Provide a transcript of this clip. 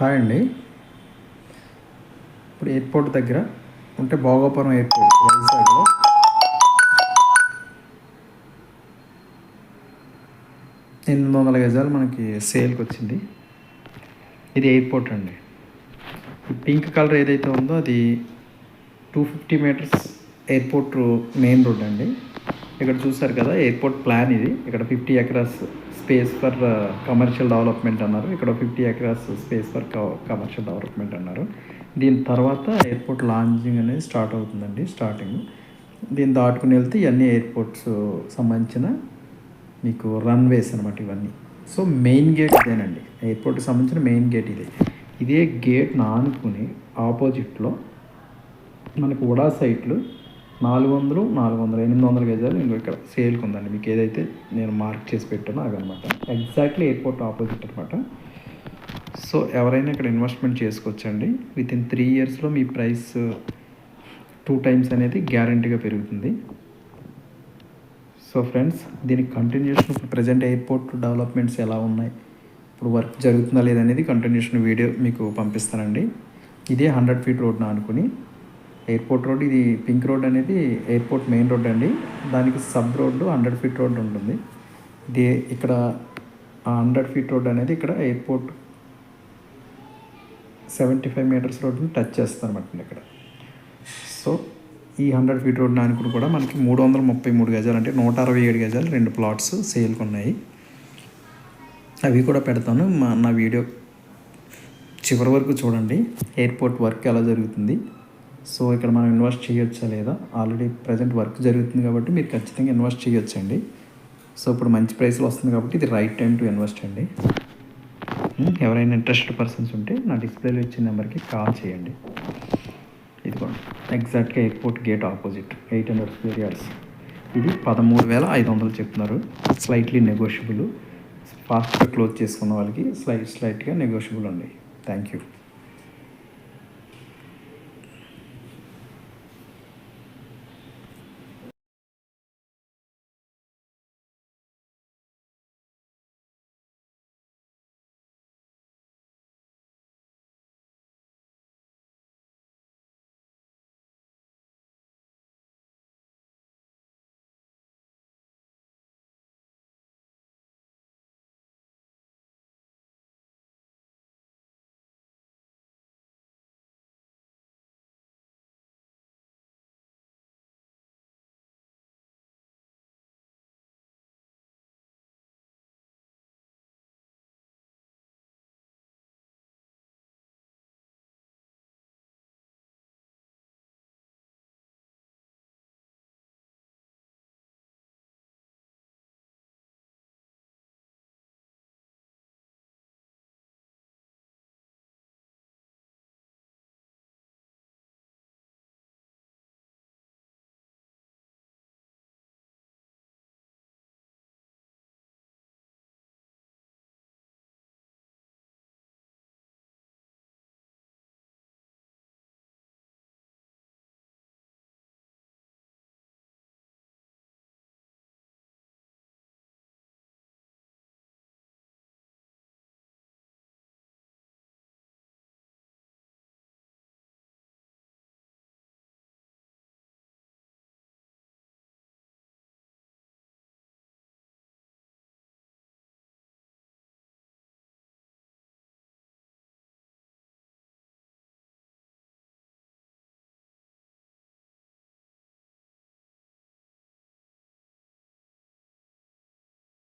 Hi అండి ఇప్పుడు airport దగ్గర ఉంటే భోగాపురం ఎయిర్పోర్ట్ వైజాగ్లో. ఎనిమిది వందల గజాలు మనకి సేల్కి వచ్చింది. ఇది ఎయిర్పోర్ట్ అండి. పింక్ కలర్ ఏదైతే ఉందో అది two fifty metres airport main road అండి. ఇక్కడ చూసారు కదా ఎయిర్పోర్ట్ ప్లాన్ ఇది. ఇక్కడ fifty acres space for commercial development అన్నారు. ఇక్కడ fifty acres space for commercial development అన్నారు. దీని తర్వాత ఎయిర్పోర్ట్ లాంచింగ్ అనేది స్టార్ట్ అవుతుందండి స్టార్టింగ్ దీన్ని దాటుకుని వెళ్తే ఇవన్నీ ఎయిర్పోర్ట్స్ సంబంధించిన మీకు రన్వేస్ అనమాట ఇవన్నీ. సో మెయిన్ గేట్ ఇదేనండి. ఎయిర్పోర్ట్కి సంబంధించిన మెయిన్ గేట్ ఇదే. ఇదే గేట్ ఆనుకుని ఆపోజిట్లో మనకు ఉడా సైట్లు నాలుగు వందలు నాలుగు వందలు ఎనిమిది వందల గజాలు ఇంకో ఇక్కడ సేల్కి ఉందండి మీకు ఏదైతే నేను మార్క్ చేసి పెట్టానో అదనమాట. ఎగ్జాక్ట్లీ ఎయిర్పోర్ట్ ఆపోజిట్ అనమాట సో ఎవరైనా ఇక్కడ ఇన్వెస్ట్మెంట్ చేసుకోవచ్చండి. విత్ ఇన్ త్రీ ఇయర్స్లో మీ ప్రైస్ టూ టైమ్స్ అనేది గ్యారంటీగా పెరుగుతుంది. సో ఫ్రెండ్స్ దీనికి కంటిన్యూషన్ ఇప్పుడు ప్రజెంట్ ఎయిర్పోర్ట్ డెవలప్మెంట్స్ ఎలా ఉన్నాయి? ఇప్పుడు వర్క్ జరుగుతుందా లేదనేది కంటిన్యూషన్ వీడియో మీకు పంపిస్తానండి. ఇదే హండ్రెడ్ ఫీట్ రోడ్ను అనుకుని. ఎయిర్పోర్ట్ రోడ్ ఇది పింక్ రోడ్ అనేది ఎయిర్పోర్ట్ మెయిన్ రోడ్ అండి. దానికి sub road hundred feet road ఉంటుంది. ఇది ఇక్కడ ఆ హండ్రెడ్ ఫీట్ రోడ్ అనేది ఇక్కడ ఎయిర్పోర్ట్ సెవెంటీ ఫైవ్ మీటర్స్ రోడ్ని టచ్ చేస్తుంది అనమాట ఇక్కడ. సో ఈ హండ్రెడ్ ఫీట్ రోడ్ నాయకుడు కూడా మనకి మూడు వందల ముప్పై మూడు గజాలు అంటే నూట అరవై ఏడు గజాలు రెండు ప్లాట్స్ సేల్కి ఉన్నాయి. అవి కూడా పెడతాను. మా నా వీడియో చివరి వరకు చూడండి. ఎయిర్పోర్ట్ వర్క్ ఎలా జరుగుతుంది. సో ఇక్కడ మనం ఇన్వెస్ట్ చేయొచ్చా లేదా? ఆల్రెడీ ప్రజెంట్ వర్క్ జరుగుతుంది కాబట్టి మీరు ఖచ్చితంగా ఇన్వెస్ట్ చేయొచ్చండి. సో ఇప్పుడు మంచి ప్రైస్లో వస్తుంది కాబట్టి ఇది రైట్ టైం టు ఇన్వెస్ట్ అండి. Hmm? ఎవరైనా ఇంట్రెస్టెడ్ పర్సన్స్ ఉంటే నా డిస్ప్లేలో ఇచ్చిన నెంబర్కి కాల్ చేయండి. ఇదిగోండి. ఎగ్జాక్ట్గా airport gate opposite eight hundred square yards ఇది పదమూడు వేల ఐదు వందలు చెప్తున్నారు. స్లైట్లీ నెగోషియబుల్ ఫాస్ట్గా క్లోజ్ చేసుకున్న వాళ్ళకి స్లైట్ స్లైట్గా నెగోషియబుల్ ఉంది థ్యాంక్ యూ